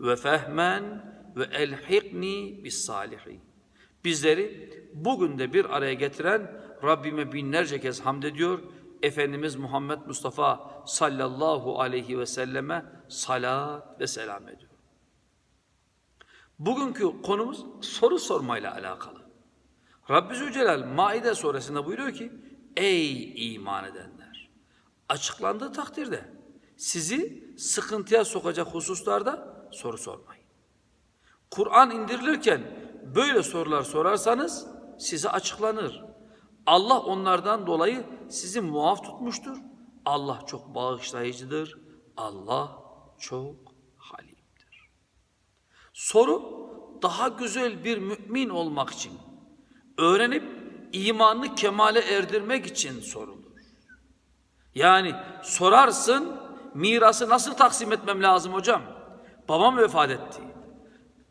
ve fehmen ve elhikni bis salihin. Bizleri bugün de bir araya getiren Rabbime binlerce kez hamd ediyor. Efendimiz Muhammed Mustafa sallallahu aleyhi ve selleme salat ve selam ediyor. Bugünkü konumuz soru sormayla alakalı. Rabbi Zülcelal Maide suresinde buyuruyor ki Ey iman edenler! Açıklandığı takdirde sizi sıkıntıya sokacak hususlarda soru sormayın. Kur'an indirilirken böyle sorular sorarsanız size açıklanır. Allah onlardan dolayı sizi muaf tutmuştur. Allah çok bağışlayıcıdır. Allah çok halimdir. Soru daha güzel bir mümin olmak için, öğrenip imanını kemale erdirmek için sorulur. Yani sorarsın, mirası nasıl taksim etmem lazım hocam? Babam vefat etti.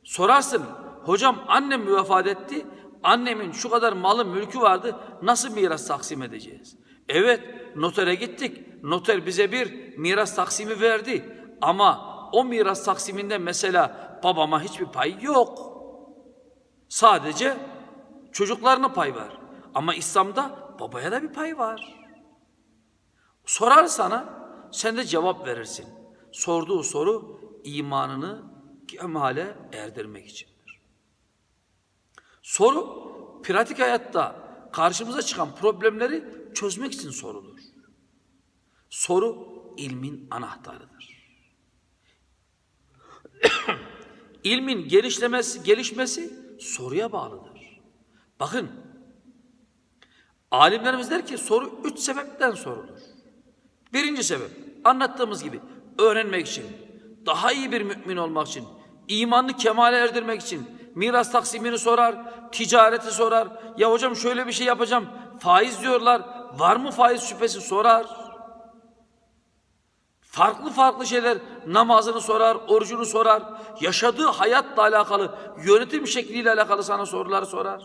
Sorarsın, hocam annem mi vefat etti? Annemin şu kadar malı mülkü vardı, nasıl miras taksim edeceğiz? Evet, notere gittik. Noter bize bir miras taksimi verdi. Ama o miras taksiminde mesela babama hiçbir pay yok. Sadece çocuklarına pay var. Ama İslam'da babaya da bir pay var. Sorar sana, sen de cevap verirsin. Sorduğu soru imanını kemale erdirmek içindir. Soru, pratik hayatta karşımıza çıkan problemleri çözmek için sorulur. Soru, ilmin anahtarıdır. İlmin gelişlemesi, gelişmesi soruya bağlıdır. Bakın, alimlerimiz der ki soru üç sebepten sorulur. Birinci sebep, anlattığımız gibi öğrenmek için, daha iyi bir mümin olmak için, imanını kemale erdirmek için, miras taksimini sorar, ticareti sorar. Ya hocam şöyle bir şey yapacağım, faiz diyorlar, var mı faiz şüphesi sorar. Farklı farklı şeyler, namazını sorar, orucunu sorar, yaşadığı hayatla alakalı, yönetim şekliyle alakalı sana sorular sorar.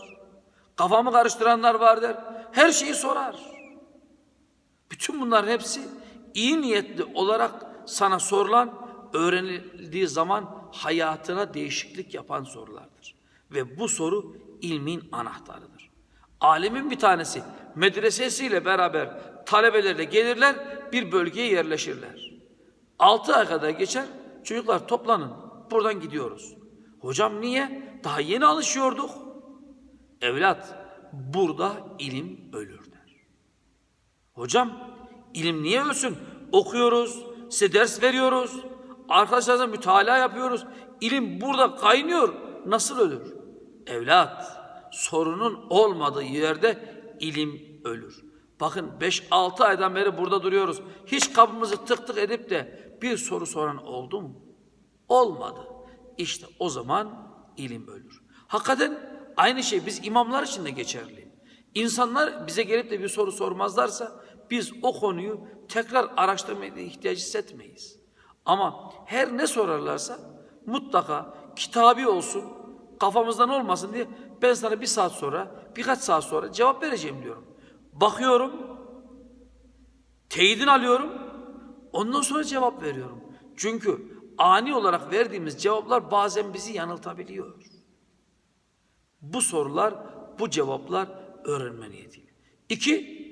Kafamı karıştıranlar var der, her şeyi sorar. Bütün bunların hepsi iyi niyetli olarak sana sorulan, öğrenildiği zaman hayatına değişiklik yapan sorulardır. Ve bu soru ilmin anahtarıdır. Alemin bir tanesi medresesiyle beraber talebelerle gelirler, bir bölgeye yerleşirler. Altı ay kadar geçer, çocuklar toplanın, buradan gidiyoruz. Hocam niye? Daha yeni alışıyorduk. Evlat, burada ilim ölür der. Hocam, ilim niye ölsün? Okuyoruz, size ders veriyoruz, arkadaşlarımıza mütalaa yapıyoruz. İlim burada kaynıyor, nasıl ölür? Evlat, sorunun olmadığı yerde ilim ölür. Bakın 5-6 aydan beri burada duruyoruz. Hiç kapımızı tık tık edip de bir soru soran oldu mu? Olmadı. İşte o zaman ilim ölür. Hakikaten aynı şey biz imamlar için de geçerli. İnsanlar bize gelip de bir soru sormazlarsa biz o konuyu tekrar araştırmaya ihtiyaç hissetmeyiz. Ama her ne sorarlarsa mutlaka kitabi olsun, kafamızdan olmasın diye ben sana bir saat sonra, birkaç saat sonra cevap vereceğim diyorum. Bakıyorum, teyidini alıyorum, ondan sonra cevap veriyorum. Çünkü ani olarak verdiğimiz cevaplar bazen bizi yanıltabiliyor. Bu sorular, bu cevaplar öğrenme niyetiyle. İki,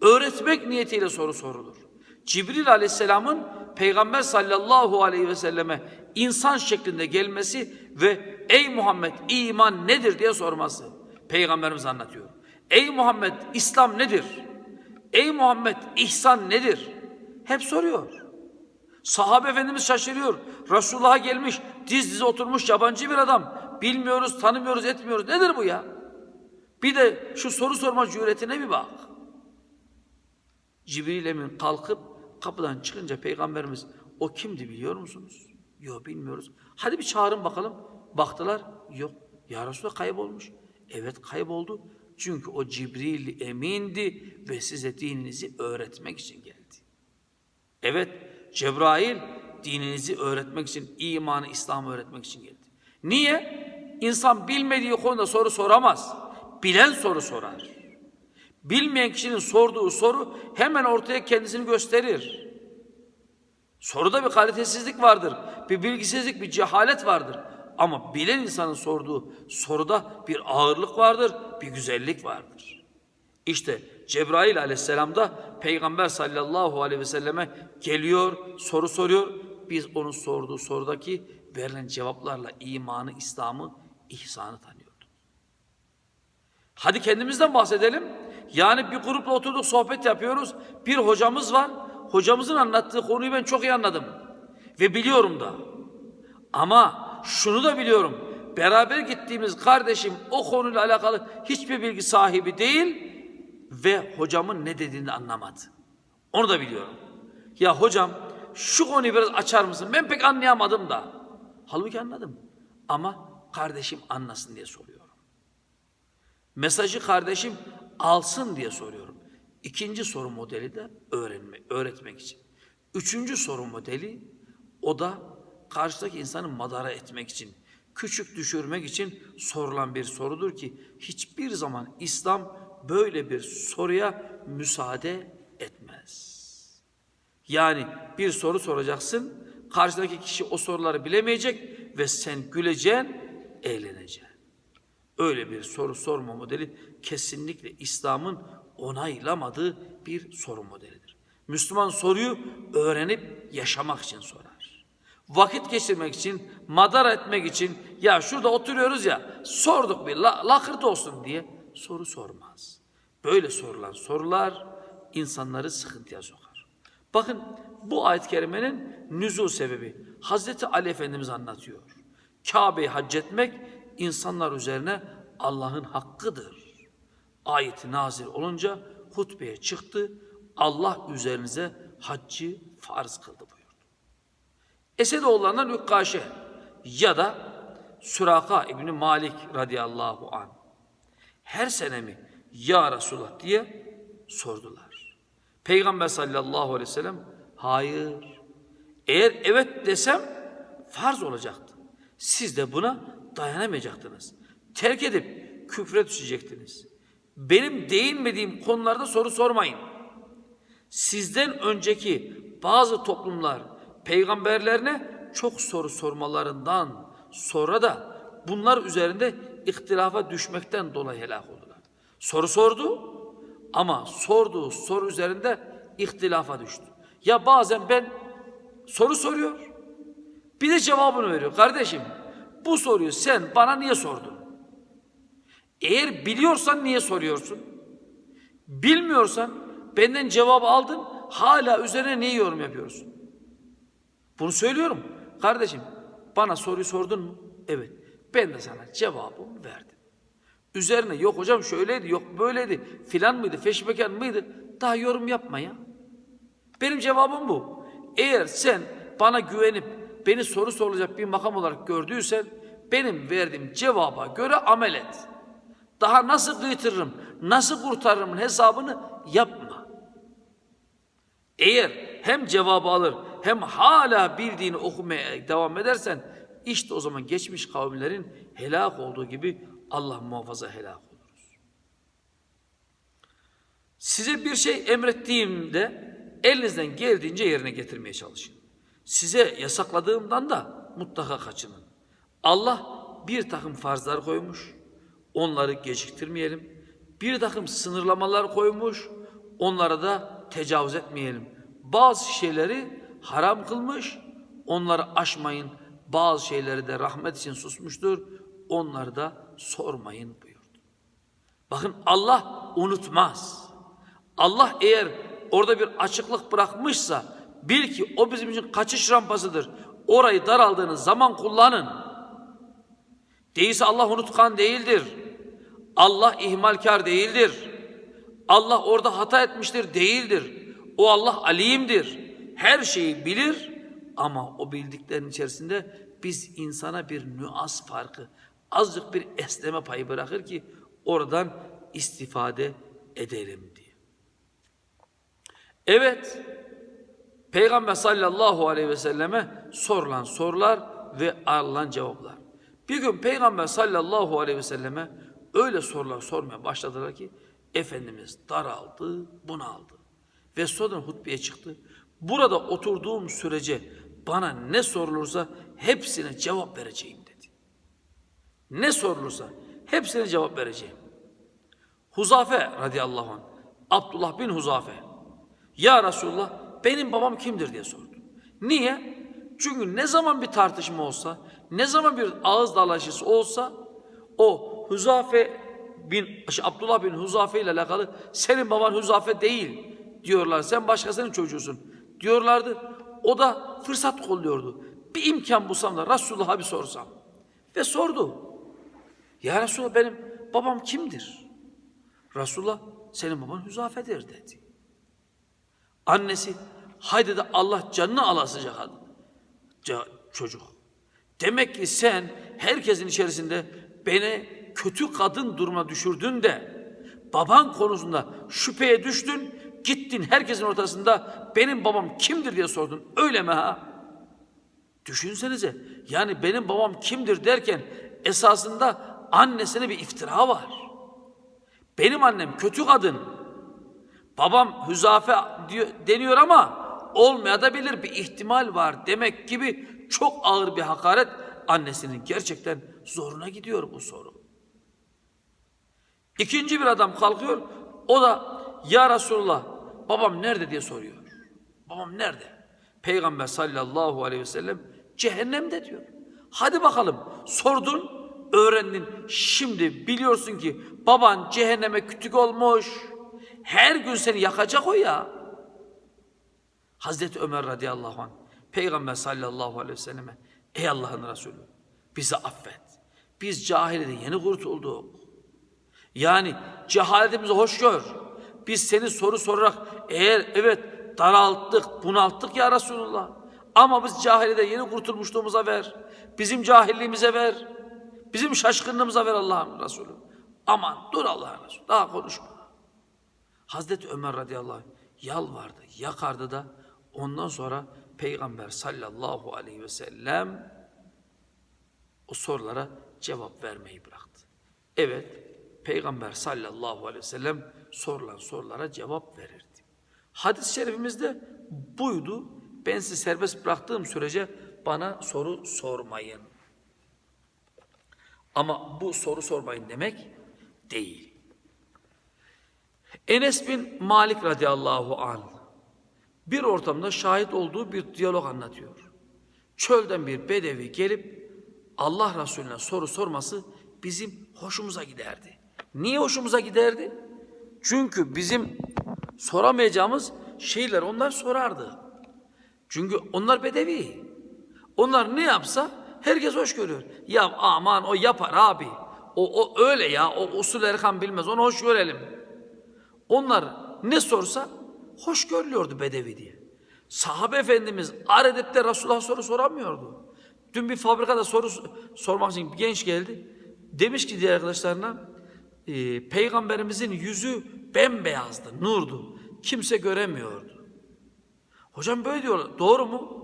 öğretmek niyetiyle soru sorulur. Cibril aleyhisselamın Peygamber sallallahu aleyhi ve selleme insan şeklinde gelmesi ve ey Muhammed iman nedir diye sorması. Peygamberimiz anlatıyor. Ey Muhammed İslam nedir? Ey Muhammed ihsan nedir? Hep soruyor. Sahabe Efendimiz şaşırıyor. Resulullah'a gelmiş, diz dize oturmuş yabancı bir adam. Bilmiyoruz, tanımıyoruz, etmiyoruz. Nedir bu ya? Bir de şu soru sorma cüretine bir bak. Cibril Emin kalkıp kapıdan çıkınca Peygamberimiz o kimdi biliyor musunuz? Yok bilmiyoruz. Hadi bir çağırın bakalım. Baktılar. Yok. Ya Resulallah kaybolmuş. Evet kayboldu. Çünkü o Cibril emindi ve size dininizi öğretmek için geldi. Evet, Cebrail dininizi öğretmek için, imanı, İslam'ı öğretmek için geldi. Niye? İnsan bilmediği konuda soru soramaz. Bilen soru sorar. Bilmeyen kişinin sorduğu soru hemen ortaya kendisini gösterir. Soruda bir kalitesizlik vardır, bir bilgisizlik, bir cehalet vardır. Ama bilen insanın sorduğu soruda bir ağırlık vardır, bir güzellik vardır. İşte Cebrail aleyhisselam da Peygamber sallallahu aleyhi ve selleme geliyor, soru soruyor. Biz onun sorduğu sorudaki verilen cevaplarla imanı, İslam'ı, ihsanı tanıyorduk. Hadi kendimizden bahsedelim. Yani bir grupla oturduk sohbet yapıyoruz. Bir hocamız var. Hocamızın anlattığı konuyu ben çok iyi anladım. Ve biliyorum da. Ama şunu da biliyorum. Beraber gittiğimiz kardeşim o konuyla alakalı hiçbir bilgi sahibi değil ve hocamın ne dediğini anlamadı. Onu da biliyorum. Ya hocam şu konuyu biraz açar mısın? Ben pek anlayamadım da. Halbuki anladım. Ama kardeşim anlasın diye soruyorum. Mesajı kardeşim alsın diye soruyorum. İkinci soru modeli de öğrenme, öğretmek için. Üçüncü soru modeli o da karşıdaki insanı madara etmek için, küçük düşürmek için sorulan bir sorudur ki hiçbir zaman İslam böyle bir soruya müsaade etmez. Yani bir soru soracaksın, karşıdaki kişi o soruları bilemeyecek ve sen güleceksin, eğleneceksin. Öyle bir soru sorma modeli kesinlikle İslam'ın onaylamadığı bir soru modelidir. Müslüman soruyu öğrenip yaşamak için sorar. Vakit geçirmek için, madar etmek için, ya şurada oturuyoruz ya, sorduk bir la, lakırt olsun diye soru sormaz. Böyle sorulan sorular insanları sıkıntıya sokar. Bakın bu ayet-i kerimenin nüzul sebebi Hazreti Ali Efendimiz anlatıyor. Kabe'yi hac etmek insanlar üzerine Allah'ın hakkıdır. Ayeti nazil olunca hutbeye çıktı. Allah üzerinize haccı farz kıldı buyurdu. Esedoğullarından Ükkaşe ya da Süraka İbni Malik radıyallahu an. Her sene mi ya Resulullah diye sordular. Peygamber sallallahu aleyhi ve sellem hayır. Eğer evet desem farz olacaktı. Siz de buna dayanamayacaktınız. Terk edip küfre düşecektiniz. Benim değinmediğim konularda soru sormayın. Sizden önceki bazı toplumlar peygamberlerine çok soru sormalarından sonra da bunlar üzerinde ihtilafa düşmekten dolayı helak oldular. Soru sordu ama sorduğu soru üzerinde ihtilafa düştü. Ya bazen ben soru soruyor bir de cevabını veriyor. Kardeşim bu soruyu sen bana niye sordun? Eğer biliyorsan niye soruyorsun? Bilmiyorsan benden cevabı aldın hala üzerine niye yorum yapıyorsun? Bunu söylüyorum. Kardeşim bana soruyu sordun mu? Evet. Ben de sana cevabımı verdim. Üzerine yok hocam şöyleydi, yok böyleydi, filan mıydı, feşmekan mıydı? Daha yorum yapma ya. Benim cevabım bu. Eğer sen bana güvenip beni soru sorulacak bir makam olarak gördüysen benim verdiğim cevaba göre amel et. Daha nasıl kıytırırım, nasıl kurtarırım hesabını yapma. Eğer hem cevabı alır hem hala bildiğini okumaya devam edersen işte o zaman geçmiş kavimlerin helak olduğu gibi Allah muhafaza helak oluruz. Size bir şey emrettiğimde elinizden geldiğince yerine getirmeye çalışın. Size yasakladığımdan da mutlaka kaçının. Allah bir takım farzlar koymuş, onları geciktirmeyelim. Bir takım sınırlamalar koymuş, onlara da tecavüz etmeyelim. Bazı şeyleri haram kılmış, onları aşmayın. Bazı şeyleri de rahmet için susmuştur, onları da sormayın buyurdu. Bakın Allah unutmaz. Allah eğer orada bir açıklık bırakmışsa bil ki o bizim için kaçış rampasıdır. Orayı daraldığınız zaman kullanın. Değilse Allah unutkan değildir. Allah ihmalkar değildir. Allah orada hata etmiştir değildir. O Allah alimdir. Her şeyi bilir Ama o bildiklerin içerisinde biz insana bir nüans farkı, azıcık bir esneme payı bırakır ki oradan istifade edelim diye. Evet, Peygamber sallallahu aleyhi ve selleme sorulan sorular ve alınan cevaplar. Bir gün Peygamber sallallahu aleyhi ve selleme öyle sorular sormaya başladılar ki Efendimiz daraldı, bunaldı. Ve sonra hutbeye çıktı. Burada oturduğum sürece bana ne sorulursa hepsine cevap vereceğim dedi. Ne sorulursa hepsine cevap vereceğim. Huzafe radıyallahu anh, Abdullah bin Huzafe. Ya Resulullah benim babam kimdir diye sordu. Niye? Çünkü ne zaman bir tartışma olsa, ne zaman bir ağız dalaşısı olsa o Huzafe bin şey, Abdullah bin Huzafe ile alakalı senin baban Huzafe değil diyorlar. Sen başkasının çocuğusun diyorlardı. O da fırsat kolluyordu. Bir imkan bulsam da Resulullah'a bir sorsam. Ve sordu. Ya Resulallah benim babam kimdir? Resulullah senin baban Hüzafe'dir dedi. Annesi haydi de Allah canını alasıca çocuk. Demek ki sen herkesin içerisinde beni kötü kadın duruma düşürdün de baban konusunda şüpheye düştün, gittin herkesin ortasında benim babam kimdir diye sordun. Öyle mi ha? Düşünsenize. Yani benim babam kimdir derken esasında annesine bir iftira var. Benim annem kötü kadın. Babam Hüzafe deniyor ama olmayabilir bir ihtimal var demek gibi çok ağır bir hakaret annesinin gerçekten zoruna gidiyor bu soru. İkinci bir adam kalkıyor. O da ya Resulullah babam nerede diye soruyor. Babam nerede? Peygamber sallallahu aleyhi ve sellem cehennemde diyor. Hadi bakalım sordun öğrendin. Şimdi biliyorsun ki baban cehenneme kütük olmuş. Her gün seni yakacak o ya. Hazreti Ömer radıyallahu anh Peygamber sallallahu aleyhi ve selleme Ey Allah'ın Resulü bizi affet. Biz cahileden yeni kurtulduk. Yani cehaletimizi hoş gör. Biz seni soru sorarak eğer evet daralttık, bunalttık ya Resulullah. Ama biz cahileden yeni kurtulmuşluğumuza ver. Bizim cahilliğimize ver. Bizim şaşkınlığımıza ver Allah'ın Resulü. Aman dur Allah'ın Resulü. Daha konuşma. Hazreti Ömer radıyallahu anh yalvardı, yakardı da ondan sonra Peygamber sallallahu aleyhi ve sellem o sorulara cevap vermeyi bıraktı. Evet, Peygamber sallallahu aleyhi ve sellem sorulan sorulara cevap verirdi. Hadis-i şerifimizde buydu. Ben sizi serbest bıraktığım sürece bana soru sormayın. Ama bu soru sormayın demek değil. Enes bin Malik radıyallahu anh bir ortamda şahit olduğu bir diyalog anlatıyor. Çölden bir bedevi gelip Allah Resulüne soru sorması bizim hoşumuza giderdi. Niye hoşumuza giderdi? Çünkü bizim soramayacağımız şeyler onlar sorardı. Çünkü onlar bedevi. Onlar ne yapsa herkes hoş görüyor. Ya aman o yapar abi. O, o öyle ya. O usul erkan bilmez. Onu hoş görelim. Onlar ne sorsa hoş görülüyordu bedevi diye. Sahabe Efendimiz ar edip de Resulullah'a soru soramıyordu. Dün bir fabrikada soru sormak için bir genç geldi. Demiş ki diğer arkadaşlarına e, peygamberimizin yüzü bembeyazdı, nurdu. Kimse göremiyordu. Hocam böyle diyorlar. Doğru mu?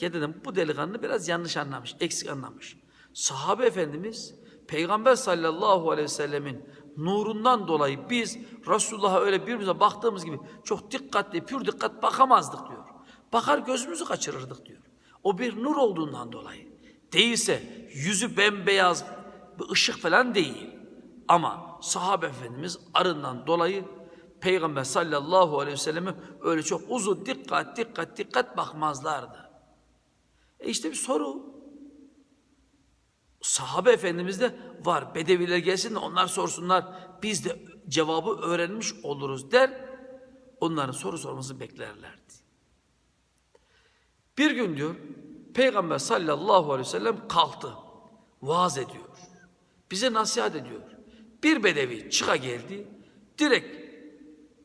Ya dedim bu delikanlı biraz yanlış anlamış, eksik anlamış. Sahabe Efendimiz Peygamber sallallahu aleyhi ve sellemin nurundan dolayı biz Resulullah'a öyle birbirimize baktığımız gibi çok dikkatli, pür dikkat bakamazdık diyor. Bakar gözümüzü kaçırırdık diyor. O bir nur olduğundan dolayı. Değilse yüzü bembeyaz bir ışık falan değil. Ama sahabe efendimiz arından dolayı Peygamber sallallahu aleyhi ve selleme öyle çok uzun dikkat dikkat dikkat bakmazlardı. E işte bir soru. Sahabe efendimizde var. Bedeviler gelsin de onlar sorsunlar. Biz de cevabı öğrenmiş oluruz der. Onların soru sormasını beklerlerdi. Bir gün diyor Peygamber sallallahu aleyhi ve sellem kalktı. Vaaz ediyor. Bize nasihat ediyor. Bir bedevi çıka geldi. Direkt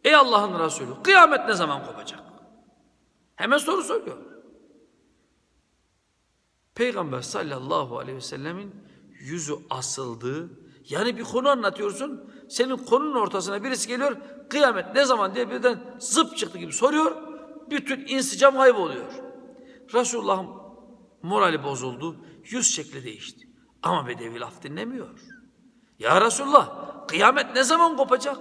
ey Allah'ın Resulü kıyamet ne zaman kopacak? Hemen soru soruyor. Peygamber sallallahu aleyhi ve sellemin yüzü asıldı. Yani bir konu anlatıyorsun. Senin konunun ortasına birisi geliyor. Kıyamet ne zaman diye birden zıp çıktı gibi soruyor. Bütün insicam kayboluyor. Resulullah'ın morali bozuldu. Yüz şekli değişti. Ama Bedevi laf dinlemiyor. Ya Resulullah kıyamet ne zaman kopacak?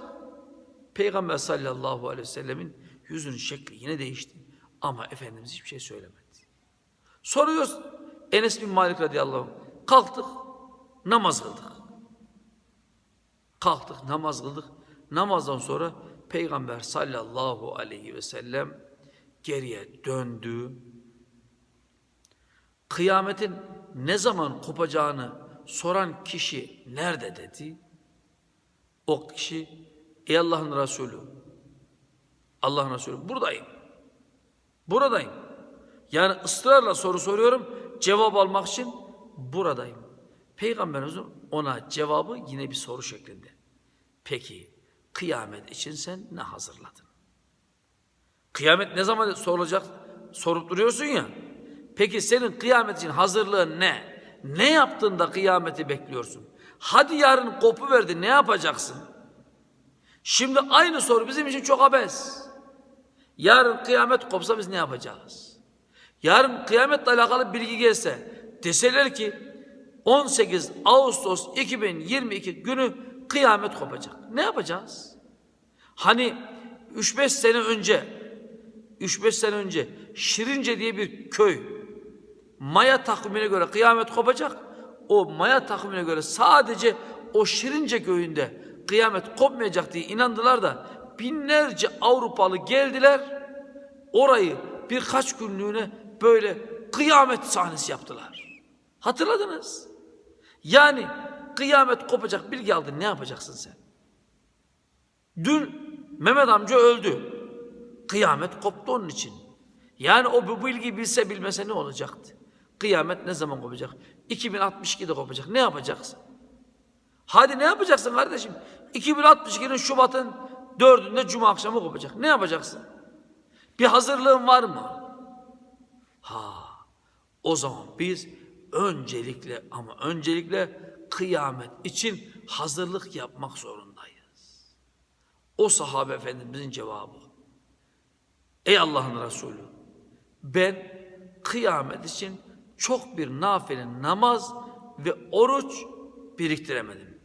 Peygamber sallallahu aleyhi ve sellemin yüzünün şekli yine değişti. Ama Efendimiz hiçbir şey söylemedi. Soruyoruz Enes bin Malik radıyallahu anh. Kalktık, namaz kıldık. Kalktık, namaz kıldık. Namazdan sonra Peygamber sallallahu aleyhi ve sellem geriye döndü. Kıyametin ne zaman kopacağını soran kişi nerede dedi? O kişi ey Allah'ın Resulü Allah'ın Resulü buradayım. Buradayım. Yani ısrarla soru soruyorum cevap almak için buradayım. Peygamberimizin ona cevabı yine bir soru şeklinde. Peki kıyamet için sen ne hazırladın? Kıyamet ne zaman sorulacak? Sorup duruyorsun ya. Peki senin kıyamet için hazırlığın ne? Ne yaptın da kıyameti bekliyorsun? Hadi yarın kopu verdi ne yapacaksın? Şimdi aynı soru bizim için çok abes. Yarın kıyamet kopsa biz ne yapacağız? Yarın kıyametle alakalı bilgi gelse deseler ki 18 Ağustos 2022 günü kıyamet kopacak. Ne yapacağız? Hani 3-5 sene önce 3-5 sene önce Şirince diye bir köy Maya takvimine göre kıyamet kopacak. O Maya takvimine göre sadece o Şirince köyünde kıyamet kopmayacak diye inandılar da binlerce Avrupalı geldiler. Orayı birkaç günlüğüne böyle kıyamet sahnesi yaptılar. Hatırladınız. Yani kıyamet kopacak bilgi aldın ne yapacaksın sen? Dün Mehmet amca öldü. Kıyamet koptu onun için. Yani o bu bilgiyi bilse bilmese ne olacaktı? Kıyamet ne zaman kopacak? 2062'de kopacak. Ne yapacaksın? Hadi ne yapacaksın kardeşim? 2062'nin Şubat'ın dördünde Cuma akşamı kopacak. Ne yapacaksın? Bir hazırlığın var mı? Ha, o zaman biz öncelikle ama öncelikle kıyamet için hazırlık yapmak zorundayız. O sahabe efendimizin cevabı. Ey Allah'ın Resulü ben kıyamet için çok bir nafile namaz ve oruç biriktiremedim.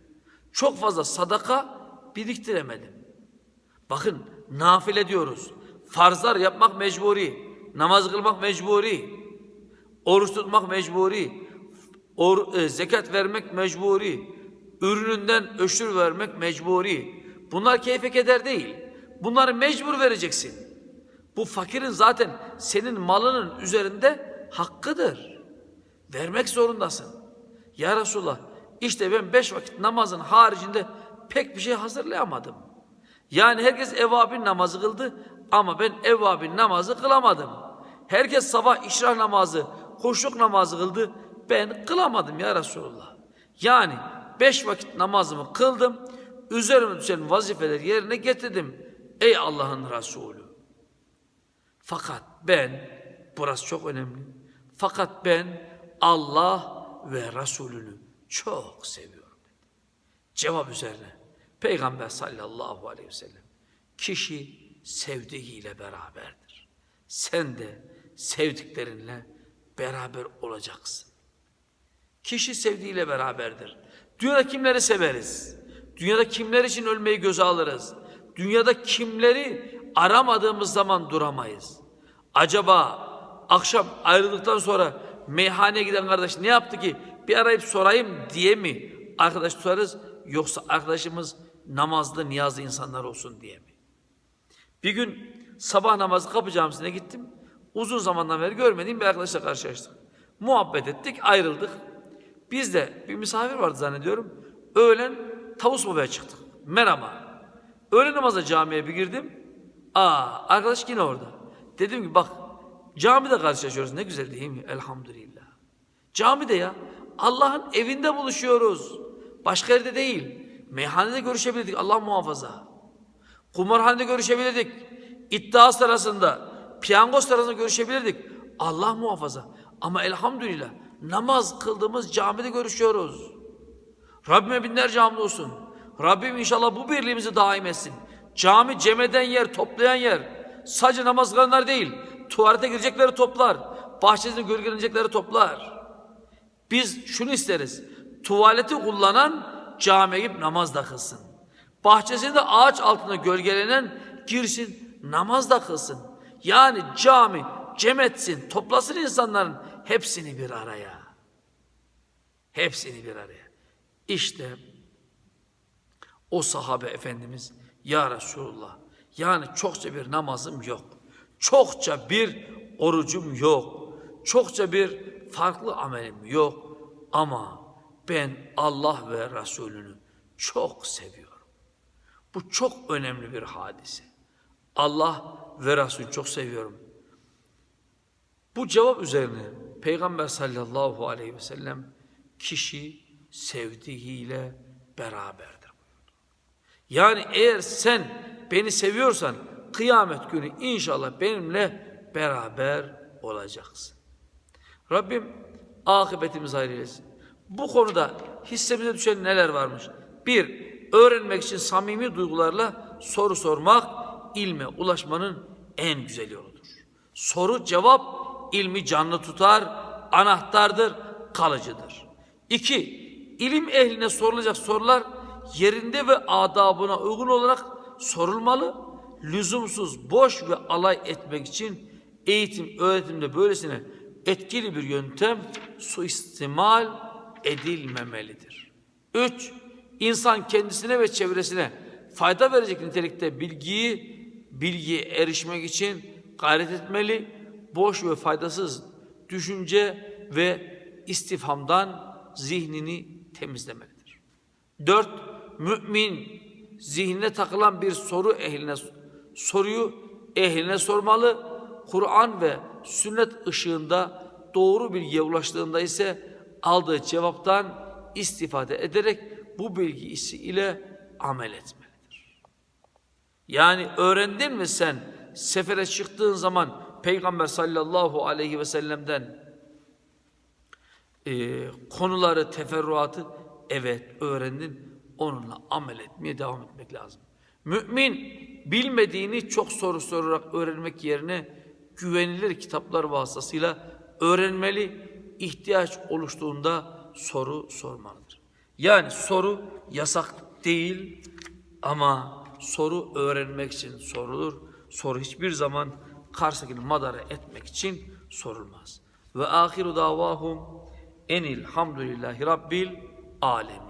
Çok fazla sadaka biriktiremedim. Bakın nafile diyoruz. Farzlar yapmak mecburi. Namaz kılmak mecburi. Oruç tutmak mecburi. Or, e, zekat vermek mecburi. Ürününden öşür vermek mecburi. Bunlar keyfe keder değil. Bunları mecbur vereceksin. Bu fakirin zaten senin malının üzerinde hakkıdır. Vermek zorundasın. Ya Resulallah işte ben beş vakit namazın haricinde pek bir şey hazırlayamadım. Yani herkes evvabin namazı kıldı ama ben evvabin namazı kılamadım. Herkes sabah işrah namazı, kuşluk namazı kıldı. Ben kılamadım ya Resulallah. Yani beş vakit namazımı kıldım. Üzerime düşen vazifeleri yerine getirdim. Ey Allah'ın Resulü. Fakat ben, burası çok önemli. Fakat ben Allah ve Resulünü çok seviyorum. Cevap üzerine Peygamber sallallahu aleyhi ve sellem kişi sevdiğiyle beraberdir. Sen de sevdiklerinle beraber olacaksın. Kişi sevdiğiyle beraberdir. Dünyada kimleri severiz? Dünyada kimler için ölmeyi göze alırız? Dünyada kimleri aramadığımız zaman duramayız? Acaba akşam ayrıldıktan sonra meyhaneye giden kardeş ne yaptı ki bir arayıp sorayım diye mi arkadaş tutarız? Yoksa arkadaşımız namazlı, niyazlı insanlar olsun diye mi? Bir gün sabah namazı kapı camisine gittim. Uzun zamandan beri görmediğim bir arkadaşla karşılaştık. Muhabbet ettik, ayrıldık. Biz de bir misafir vardı zannediyorum. Öğlen tavus babaya çıktık. Merhaba. Öğle namaza camiye bir girdim. Aa, arkadaş yine orada. Dedim ki bak camide karşılaşıyoruz. Ne güzel değil mi? Elhamdülillah. Camide ya. Allah'ın evinde buluşuyoruz. Başka yerde değil. Meyhanede görüşebilirdik. Allah muhafaza. Kumarhanede görüşebilirdik. İddia sırasında, piyango sırasında görüşebilirdik. Allah muhafaza. Ama elhamdülillah namaz kıldığımız camide görüşüyoruz. Rabbime binlerce hamd olsun. Rabbim inşallah bu birliğimizi daim etsin. Cami cem eden yer, toplayan yer. Sadece namaz kılanlar değil, tuvalete girecekleri toplar. Bahçesinde gölgelenecekleri toplar. Biz şunu isteriz. Tuvaleti kullanan camiye gidip namaz da kılsın. Bahçesinde ağaç altında gölgelenen girsin, namaz da kılsın. Yani cami cem etsin, toplasın insanların hepsini bir araya. Hepsini bir araya. İşte o sahabe efendimiz ya Resulullah yani çokça bir namazım yok. Çokça bir orucum yok. Çokça bir farklı amelim yok. Ama ben Allah ve Resulünü çok seviyorum. Bu çok önemli bir hadise. Allah ve çok seviyorum. Bu cevap üzerine Peygamber sallallahu aleyhi ve sellem kişi sevdiğiyle beraberdir. Yani eğer sen beni seviyorsan kıyamet günü inşallah benimle beraber olacaksın. Rabbim akıbetimizi hayır. Bu konuda hissemize düşen neler varmış? Bir, öğrenmek için samimi duygularla soru sormak ilme ulaşmanın en güzel yoludur. Soru cevap ilmi canlı tutar, anahtardır, kalıcıdır. İki, ilim ehline sorulacak sorular yerinde ve adabına uygun olarak sorulmalı. Lüzumsuz, boş ve alay etmek için eğitim, öğretimde böylesine etkili bir yöntem suistimal edilmemelidir. Üç, insan kendisine ve çevresine fayda verecek nitelikte bilgiyi, bilgiye erişmek için gayret etmeli. Boş ve faydasız düşünce ve istifhamdan zihnini temizlemelidir. Dört, mümin zihnine takılan bir soru ehline soruyu ehline sormalı. Kur'an ve sünnet ışığında doğru bilgiye ulaştığında ise aldığı cevaptan istifade ederek bu bilgisi ile amel etmelidir. Yani öğrendin mi sen sefere çıktığın zaman Peygamber sallallahu aleyhi ve sellem'den e, konuları, teferruatı evet öğrendin. Onunla amel etmeye devam etmek lazım. Mümin bilmediğini çok soru sorarak öğrenmek yerine güvenilir kitaplar vasıtasıyla öğrenmeli, ihtiyaç oluştuğunda soru sormalıdır. Yani soru yasak değil ama soru öğrenmek için sorulur. Soru hiçbir zaman karşıdakini madara etmek için sorulmaz. Ve ahiru davahum enil hamdülillahi rabbil alemin.